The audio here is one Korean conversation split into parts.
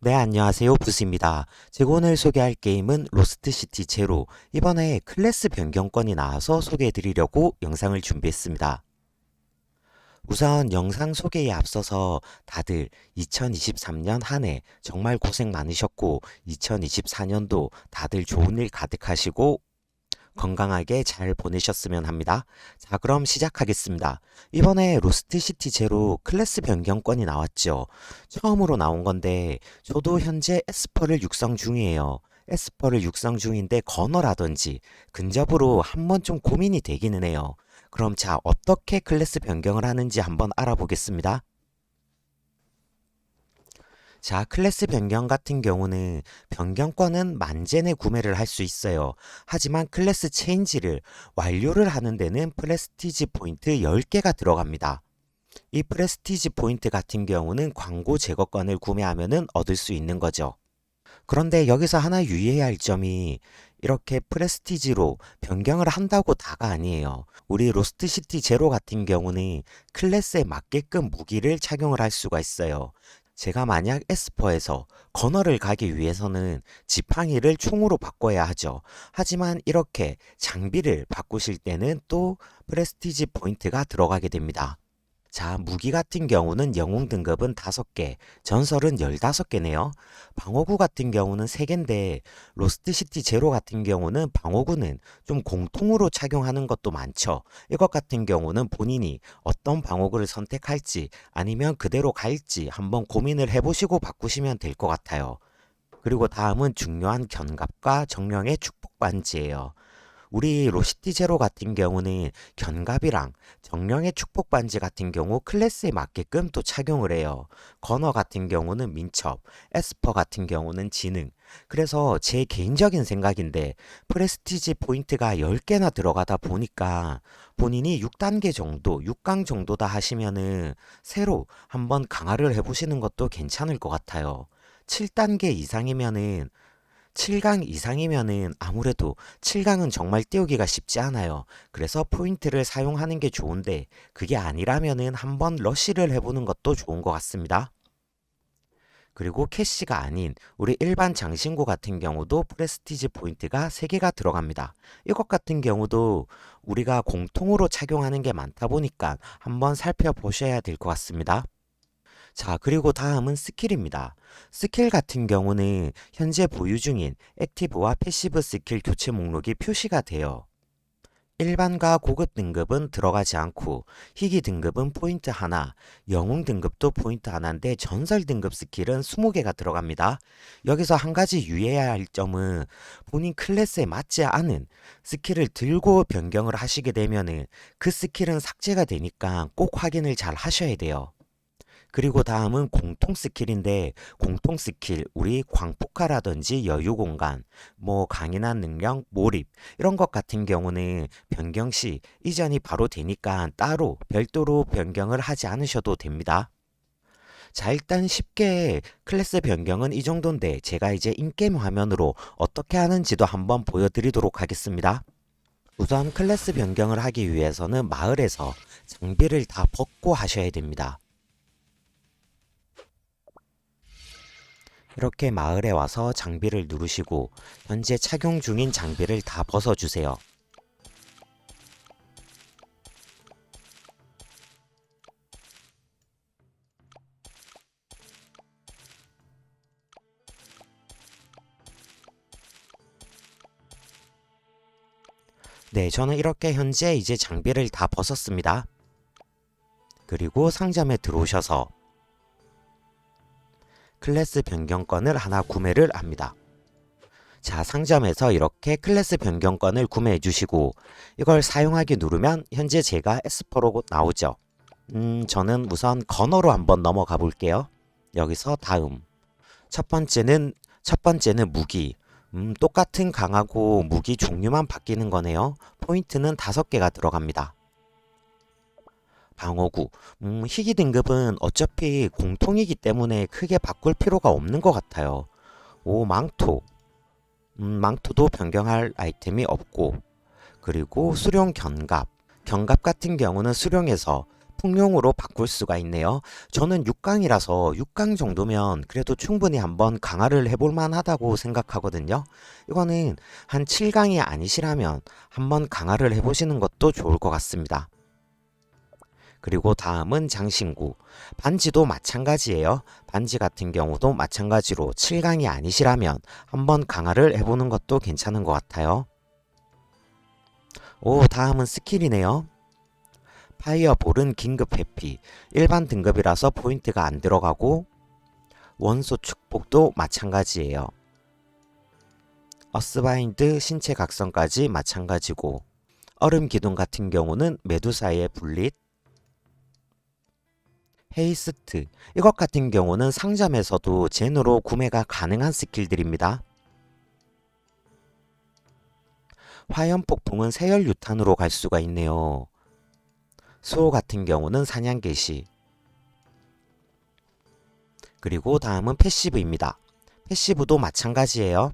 네, 안녕하세요. 부스입니다. 제가 오늘 소개할 게임은 로스트시티 제로. 이번에 클래스 변경권이 나와서 소개해 드리려고 영상을 준비했습니다. 우선 영상 소개에 앞서서 다들 2023년 한 해 정말 고생 많으셨고 2024년도 다들 좋은 일 가득하시고 건강하게 잘 보내셨으면 합니다. 자, 그럼 시작하겠습니다. 이번에 로스트시티 제로 클래스 변경권이 나왔죠. 처음으로 나온 건데 저도 현재 에스퍼를 육성 중이에요. 에스퍼를 육성 중인데 건어라든지 근접으로 한번 좀 고민이 되기는 해요. 그럼 자, 어떻게 클래스 변경을 하는지 한번 알아보겠습니다. 자, 클래스 변경 같은 경우는 변경권은 만젠에 구매를 할 수 있어요. 하지만 클래스 체인지를 완료를 하는 데는 프레스티지 포인트 10개가 들어갑니다. 이 프레스티지 포인트 같은 경우는 광고 제거권을 구매하면은 얻을 수 있는 거죠. 그런데 여기서 하나 유의해야 할 점이 이렇게 프레스티지로 변경을 한다고 다가 아니에요. 우리 로스트시티 제로 같은 경우는 클래스에 맞게끔 무기를 착용을 할 수가 있어요. 제가 만약 에스퍼에서 건어를 가기 위해서는 지팡이를 총으로 바꿔야 하죠. 하지만 이렇게 장비를 바꾸실 때는 또 프레스티지 포인트가 들어가게 됩니다. 자, 무기 같은 경우는 영웅 등급은 5개, 전설은 15개네요. 방어구 같은 경우는 3개인데, 로스트시티 제로 같은 경우는 방어구는 좀 공통으로 착용하는 것도 많죠. 이것 같은 경우는 본인이 어떤 방어구를 선택할지 아니면 그대로 갈지 한번 고민을 해보시고 바꾸시면 될 것 같아요. 그리고 다음은 중요한 견갑과 정령의 축복 반지예요. 우리 로시티 제로 같은 경우는 견갑이랑 정령의 축복 반지 같은 경우 클래스에 맞게끔 또 착용을 해요. 건어 같은 경우는 민첩, 에스퍼 같은 경우는 지능. 그래서 제 개인적인 생각인데 프레스티지 포인트가 10개나 들어가다 보니까 본인이 6단계 정도, 6강 정도다 하시면은 새로 한번 강화를 해보시는 것도 괜찮을 것 같아요. 7단계 이상이면은 7강 이상이면은 아무래도 7강은 정말 띄우기가 쉽지 않아요. 그래서 포인트를 사용하는 게 좋은데 그게 아니라면은 한번 러쉬를 해보는 것도 좋은 것 같습니다. 그리고 캐시가 아닌 우리 일반 장신구 같은 경우도 프레스티지 포인트가 3개가 들어갑니다. 이것 같은 경우도 우리가 공통으로 착용하는 게 많다 보니까 한번 살펴보셔야 될 것 같습니다. 자, 그리고 다음은 스킬입니다. 스킬 같은 경우는 현재 보유 중인 액티브와 패시브 스킬 교체 목록이 표시가 돼요. 일반과 고급 등급은 들어가지 않고 희귀 등급은 포인트 하나, 영웅 등급도 포인트 하나인데 전설 등급 스킬은 20개가 들어갑니다. 여기서 한 가지 유의해야 할 점은 본인 클래스에 맞지 않은 스킬을 들고 변경을 하시게 되면은 그 스킬은 삭제가 되니까 꼭 확인을 잘 하셔야 돼요. 그리고 다음은 공통 스킬인데 공통 스킬 우리 광폭화라든지 여유 공간 뭐 강인한 능력 몰입 이런 것 같은 경우는 변경 시 이전이 바로 되니까 따로 별도로 변경을 하지 않으셔도 됩니다. 자 일단 쉽게 클래스 변경은 이 정도인데 제가 이제 인게임 화면으로 어떻게 하는지도 한번 보여드리도록 하겠습니다. 우선 클래스 변경을 하기 위해서는 마을에서 장비를 다 벗고 하셔야 됩니다. 이렇게 마을에 와서 장비를 누르시고 현재 착용 중인 장비를 다 벗어주세요. 네, 저는 이렇게 현재 이제 장비를 다 벗었습니다. 그리고 상점에 들어오셔서 클래스 변경권을 하나 구매를 합니다. 자, 상점에서 이렇게 클래스 변경권을 구매해 주시고 이걸 사용하기 누르면 현재 제가 에스퍼로 나오죠. 음, 저는 우선 건어로 한번 넘어가 볼게요. 여기서 다음. 첫 번째는 첫 번째는 무기. 음, 똑같은 강하고 무기 종류만 바뀌는 거네요. 포인트는 다섯 개가 들어갑니다. 방어구. 음, 희귀 등급은 어차피 공통이기 때문에 크게 바꿀 필요가 없는 것 같아요. 오, 망토. 음, 망토도 변경할 아이템이 없고. 그리고 수룡 견갑. 견갑 같은 경우는 수룡에서 풍용으로 바꿀 수가 있네요. 저는 6강이라서 6강 정도면 그래도 충분히 한번 강화를 해볼 만하다고 생각하거든요. 이거는 한 7강이 아니시라면 한번 강화를 해보시는 것도 좋을 것 같습니다. 그리고 다음은 장신구. 반지도 마찬가지예요. 반지 같은 경우도 마찬가지로 7강이 아니시라면 한번 강화를 해보는 것도 괜찮은 것 같아요. 오, 다음은 스킬이네요. 파이어볼은 긴급 회피. 일반 등급이라서 포인트가 안 들어가고 원소 축복도 마찬가지예요. 어스바인드 신체 각성까지 마찬가지고 얼음 기둥 같은 경우는 메두사의 분릿 헤이스트 이것 같은 경우는 상점에서도 젠으로 구매가 가능한 스킬들입니다. 화염 폭풍은 세열 유탄으로 갈 수가 있네요. 수호 같은 경우는 사냥 개시. 그리고 다음은 패시브입니다. 패시브도 마찬가지예요.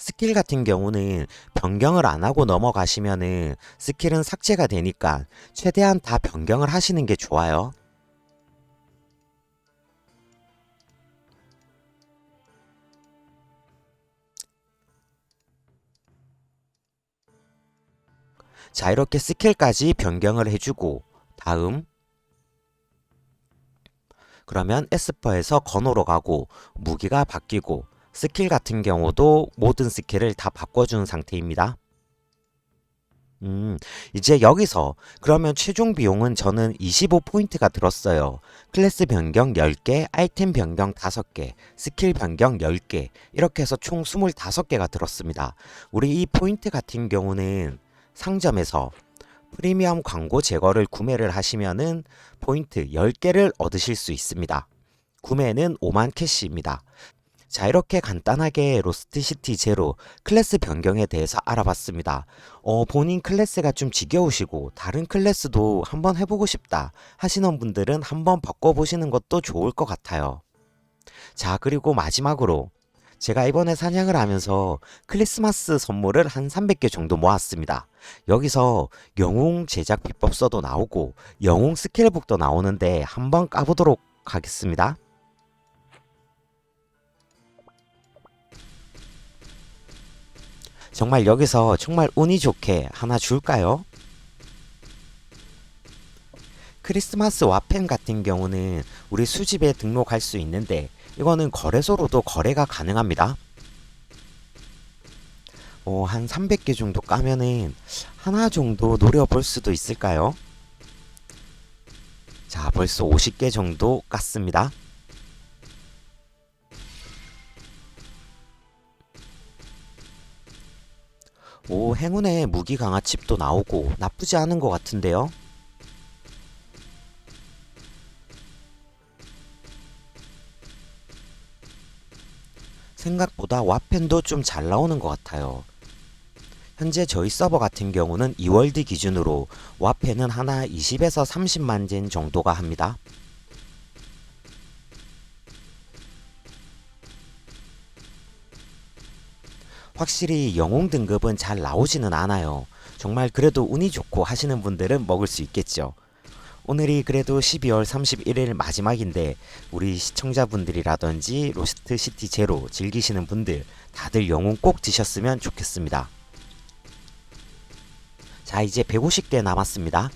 스킬 같은 경우는 변경을 안 하고 넘어가시면은 스킬은 삭제가 되니까 최대한 다 변경을 하시는 게 좋아요. 자, 이렇게 스킬까지 변경을 해주고 다음 그러면 에스퍼에서 건호로 가고 무기가 바뀌고 스킬 같은 경우도 모든 스킬을 다 바꿔준 상태입니다. 음, 이제 여기서 그러면 최종 비용은 저는 25포인트가 들었어요. 클래스 변경 10개, 아이템 변경 5개, 스킬 변경 10개, 이렇게 해서 총 25개가 들었습니다. 우리 이 포인트 같은 경우는 상점에서 프리미엄 광고 제거를 구매를 하시면은 포인트 10개를 얻으실 수 있습니다. 구매는 5만 캐시입니다. 자, 이렇게 간단하게 로스트시티 제로 클래스 변경에 대해서 알아봤습니다. 어, 본인 클래스가 좀 지겨우시고 다른 클래스도 한번 해보고 싶다 하시는 분들은 한번 바꿔보시는 것도 좋을 것 같아요. 자, 그리고 마지막으로 제가 이번에 사냥을 하면서 크리스마스 선물을 한 300개 정도 모았습니다. 여기서 영웅 제작 비법서도 나오고 영웅 스킬북도 나오는데 한번 까보도록 하겠습니다. 정말 여기서 정말 운이 좋게 하나 줄까요? 크리스마스 와펜 같은 경우는 우리 수집에 등록할 수 있는데 이거는 거래소로도 거래가 가능합니다. 어, 한 300개 정도 까면은 하나 정도 노려볼 수도 있을까요? 자, 벌써 50개 정도 깠습니다. 행운의 무기 강화 칩도 나오고 나쁘지 않은 것 같은데요? 생각보다 와펜도 좀 잘 나오는 것 같아요. 현재 저희 서버 같은 경우는 2월드 기준으로 와펜은 하나 20에서 30만 젠 정도가 합니다. 확실히 영웅 등급은 잘 나오지는 않아요. 정말 그래도 운이 좋고 하시는 분들은 먹을 수 있겠죠. 오늘이 그래도 12월 31일 마지막인데 우리 시청자분들이라든지 로스트 시티 제로 즐기시는 분들 다들 영웅 꼭 드셨으면 좋겠습니다. 자 이제 150개 남았습니다.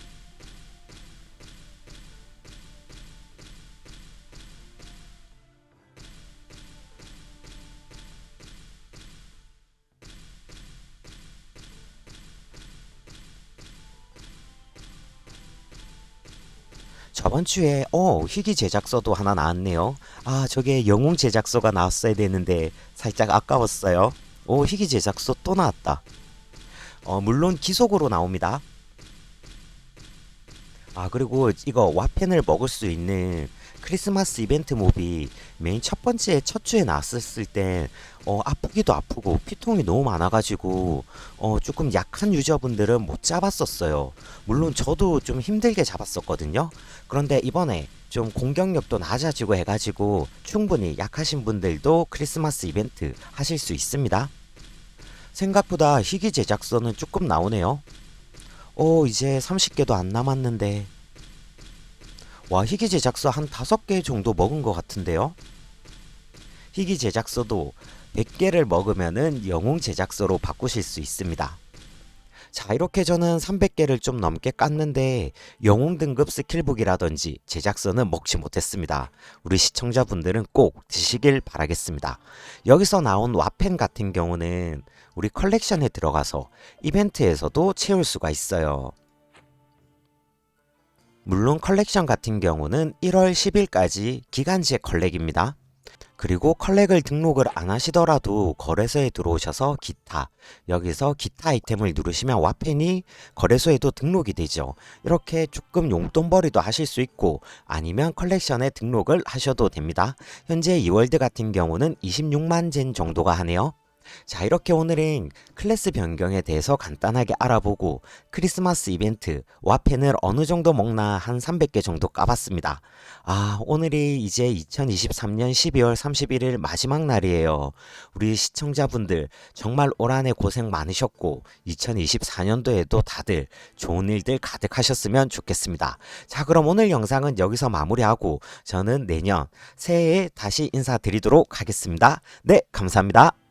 저번 주에 어 희귀 제작서도 하나 나왔네요. 아 저게 영웅 제작서가 나왔어야 되는데 살짝 아까웠어요. 오 희귀 제작서 또 나왔다. 어 물론 기속으로 나옵니다. 아 그리고 이거 와펜을 먹을 수 있는 크리스마스 이벤트 몹이 메인 첫 번째 첫 주에 나왔을 때 어, 아프기도 아프고 피통이 너무 많아가지고 어, 조금 약한 유저분들은 못 잡았었어요. 물론 저도 좀 힘들게 잡았었거든요. 그런데 이번에 좀 공격력도 낮아지고 해가지고 충분히 약하신 분들도 크리스마스 이벤트 하실 수 있습니다. 생각보다 희귀 제작서는 조금 나오네요. 어, 이제 30개도 안 남았는데. 와, 희귀 제작서 한 5개 정도 먹은 것 같은데요? 희귀 제작서도 100개를 먹으면은 영웅 제작서로 바꾸실 수 있습니다. 자, 이렇게 저는 300개를 좀 넘게 깠는데 영웅 등급 스킬북이라든지 제작서는 먹지 못했습니다. 우리 시청자분들은 꼭 드시길 바라겠습니다. 여기서 나온 와펜 같은 경우는 우리 컬렉션에 들어가서 이벤트에서도 채울 수가 있어요. 물론 컬렉션 같은 경우는 1월 10일까지 기간제 컬렉입니다. 그리고 컬렉을 등록을 안 하시더라도 거래소에 들어오셔서 기타 여기서 기타 아이템을 누르시면 와펜이 거래소에도 등록이 되죠. 이렇게 조금 용돈벌이도 하실 수 있고 아니면 컬렉션에 등록을 하셔도 됩니다. 현재 이월드 같은 경우는 26만 젠 정도가 하네요. 자, 이렇게 오늘은 클래스 변경에 대해서 간단하게 알아보고 크리스마스 이벤트 와펜을 어느 정도 먹나 한 300개 정도 까봤습니다. 아, 오늘이 이제 2023년 12월 31일 마지막 날이에요. 우리 시청자분들 정말 올 한 해 고생 많으셨고 2024년도에도 다들 좋은 일들 가득하셨으면 좋겠습니다. 자, 그럼 오늘 영상은 여기서 마무리하고 저는 내년 새해에 다시 인사드리도록 하겠습니다. 네, 감사합니다.